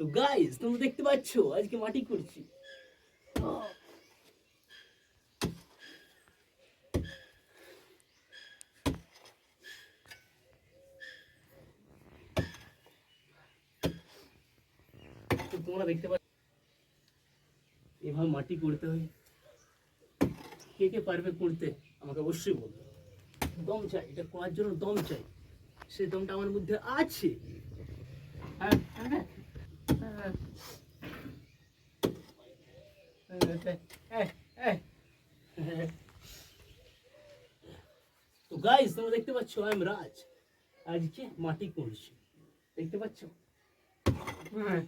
তো গাইস তোমরা দেখতে পাচ্ছ আজকে মাটি করছি তোমরা দেখতে পাচ্ছ এভাবে মাটি করতে হয় কে কে পারবে করতে আমাকে অবশ্যই বলবে দম চাই এটা করার জন্য দম চাই সেই দমটা আমার মধ্যে আছে হ্যাঁ। হ্যাঁ, হ্যাঁ। তো গাইস তোমরা দেখতে পাচ্ছ আই এম রাজ আজকে মাটি করছি দেখতে পাচ্ছ হ্যাঁ।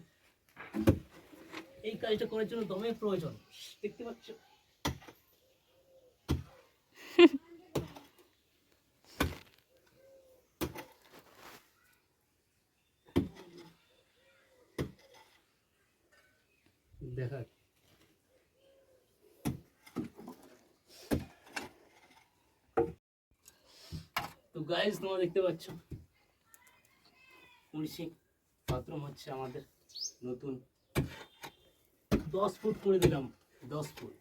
এই কাজটা করার জন্য দমের প্রয়োজন দেখতে পাচ্ছ দেখা তো গাইজ তোমরা দেখতে পাচ্ছ উড়িষি বাথরুম হচ্ছে আমাদের নতুন। দশ ফুট করে দিলাম, দশ ফুট।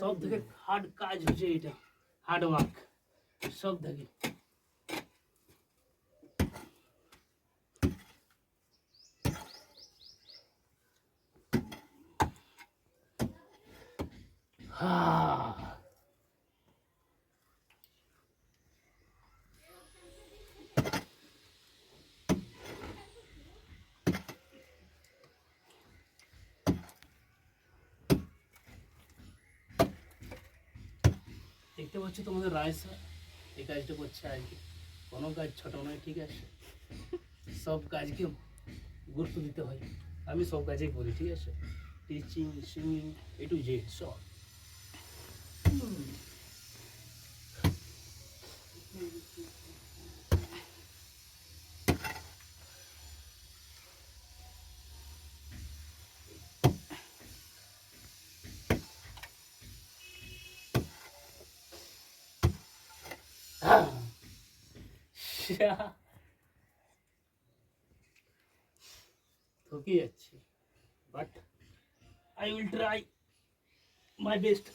সব থেকে হার্ড কাজ হচ্ছে এটা হার্ড ওয়ার্ক সব থেকে হ্যাঁ দেখতে পাচ্ছ তোমাদের রায় স্যার। এই কাজটা করছে আর কি কোনো কাজ ছোটো নয়, ঠিক আছে? সব কাজকে গুরুত্ব দিতে হয়। আমি সব কাজেই করি, ঠিক আছে? Teaching singing A to Z সব। अच्छी but I will try my best